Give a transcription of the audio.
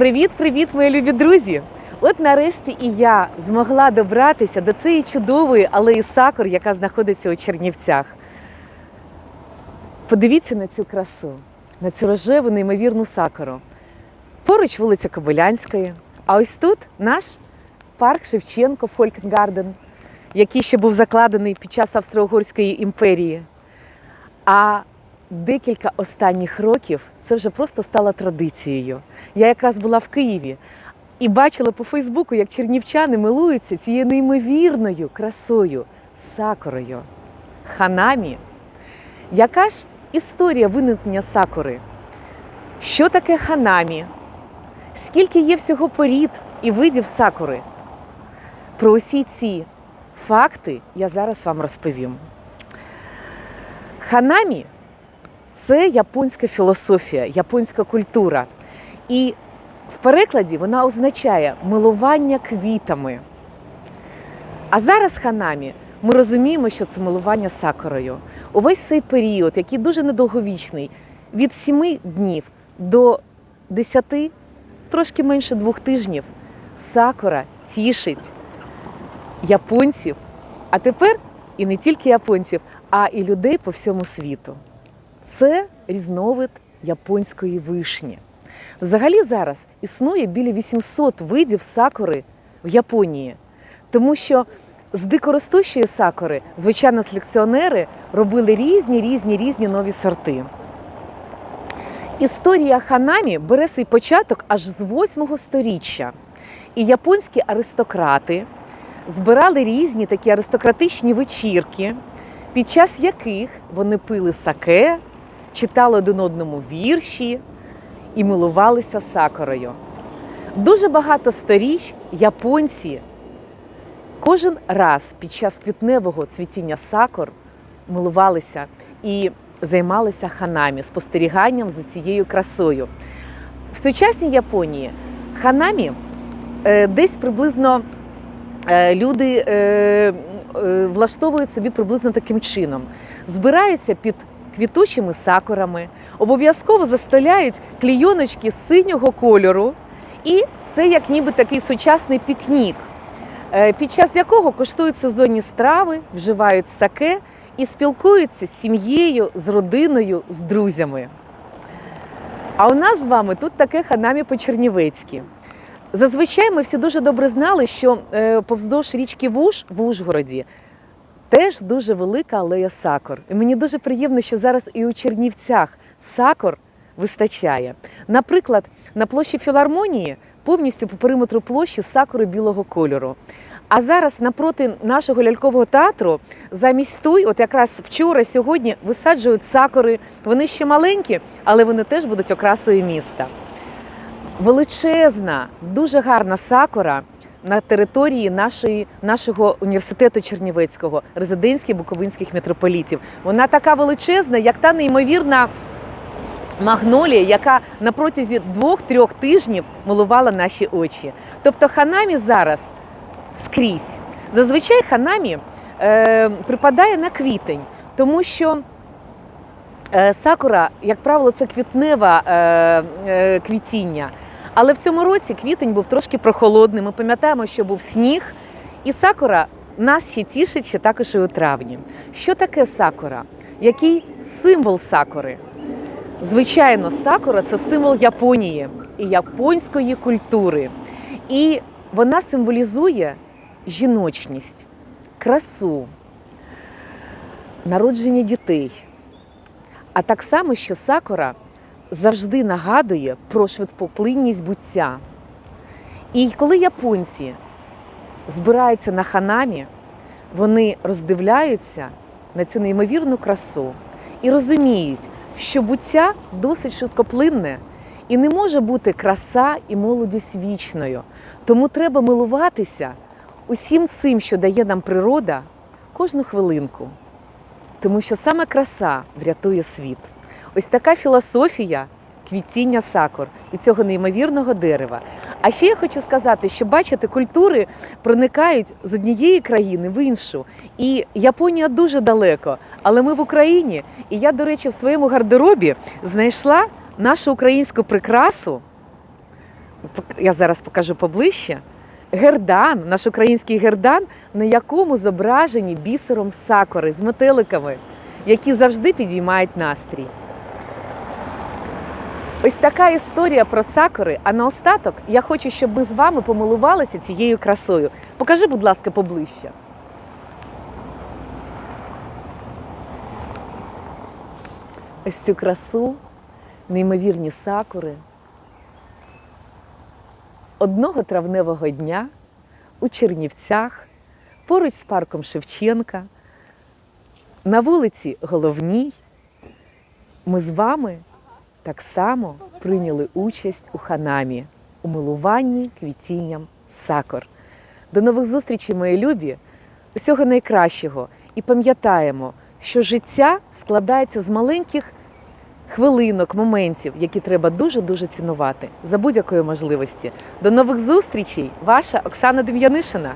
Привіт-привіт, мої любі друзі! От нарешті і я змогла добратися до цієї чудової алеї сакур, яка знаходиться у Чернівцях. Подивіться на цю красу, на цю рожеву неймовірну сакуру. Поруч вулиця Кобилянської, а ось тут наш парк Шевченко Фолькенгарден, який ще був закладений під час Австро-Угорської імперії. А декілька останніх років це вже просто стало традицією. Я якраз була в Києві і бачила по Фейсбуку, як чернівчани милуються цією неймовірною красою, сакурою, ханамі. Яка ж історія виникнення сакури? Що таке ханамі? Скільки є всього порід і видів сакури? Про усі ці факти я зараз вам розповім. Ханамі це японська філософія, японська культура. І в перекладі вона означає милування квітами. А зараз ханамі ми розуміємо, що це милування сакурою. Увесь цей період, який дуже недовговічний, від 7 днів до 10, трошки менше двох тижнів, сакура тішить японців, а тепер і не тільки японців, а і людей по всьому світу. Це різновид японської вишні. Взагалі зараз існує біля 800 видів сакури в Японії, тому що з дикоростущої сакури, звичайно, селекціонери робили різні, різні, різні нові сорти. Історія ханамі бере свій початок аж з 8 сторіччя. І японські аристократи збирали різні такі аристократичні вечірки, під час яких вони пили саке, читали один одному вірші і милувалися сакурою. Дуже багато сторіч японці кожен раз під час квітневого цвітіння сакур милувалися і займалися ханамі, спостеріганням за цією красою. В сучасній Японії ханамі е, десь приблизно е, люди е, влаштовують собі приблизно таким чином. Збираються під квітучими сакурами, обов'язково застеляють клійоночки синього кольору, і це як ніби такий сучасний пікнік, е, під час якого коштують сезонні страви, вживають саке і спілкуються з сім'єю, з родиною, з друзями. А у нас з вами тут таке ханамі по-чернівецьки. Зазвичай ми всі дуже добре знали, що е, повздовж річки Вуж в Ужгороді теж дуже велика алея сакур. І мені дуже приємно, що зараз і у Чернівцях сакур вистачає. Наприклад, на площі філармонії повністю по периметру площі сакури білого кольору. А зараз напроти нашого лялькового театру замість туй, от якраз вчора, сьогодні висаджують сакури. Вони ще маленькі, але вони теж будуть окрасою міста. Величезна, дуже гарна сакура на території нашої, нашого університету Чернівецького, резиденції буковинських митрополітів. Вона така величезна, як та неймовірна магнолія, яка на протязі двох-трьох тижнів милувала наші очі. Тобто ханамі зараз скрізь. Зазвичай ханамі е, припадає на квітень, тому що е, сакура, як правило, це квітневе е, е, квітіння. Але в цьому році квітень був трошки прохолодним. Ми пам'ятаємо, що був сніг, і сакура нас ще тішить ще також і у травні. Що таке сакура? Який символ сакури? Звичайно, сакура це символ Японії і японської культури. І вона символізує жіночність, красу, народження дітей. А так само, що сакура завжди нагадує про швидкоплинність буття. І коли японці збираються на ханамі, вони роздивляються на цю неймовірну красу і розуміють, що буття досить швидкоплинне і не може бути краса і молодість вічною. Тому треба милуватися усім цим, що дає нам природа, кожну хвилинку. Тому що саме краса врятує світ. Ось така філософія квітіння сакур і цього неймовірного дерева. А ще я хочу сказати, що бачите, культури проникають з однієї країни в іншу. І Японія дуже далеко, але ми в Україні. І я, до речі, в своєму гардеробі знайшла нашу українську прикрасу я зараз покажу поближче. Гердан, наш український гердан, на якому зображені бісером сакури з метеликами, які завжди підіймають настрій. Ось така історія про сакури. А наостаток я хочу, щоб ми з вами помилувалися цією красою. Покажи, будь ласка, поближче. Ось цю красу, неймовірні сакури. Одного травневого дня у Чернівцях, поруч з парком Шевченка, на вулиці Головній, ми з вами так само прийняли участь у ханамі, у милуванні квітінням сакур. До нових зустрічей, мої любі! Усього найкращого. І пам'ятаємо, що життя складається з маленьких хвилинок, моментів, які треба дуже-дуже цінувати за будь-якої можливості. До нових зустрічей! Ваша Оксана Дем'янишина.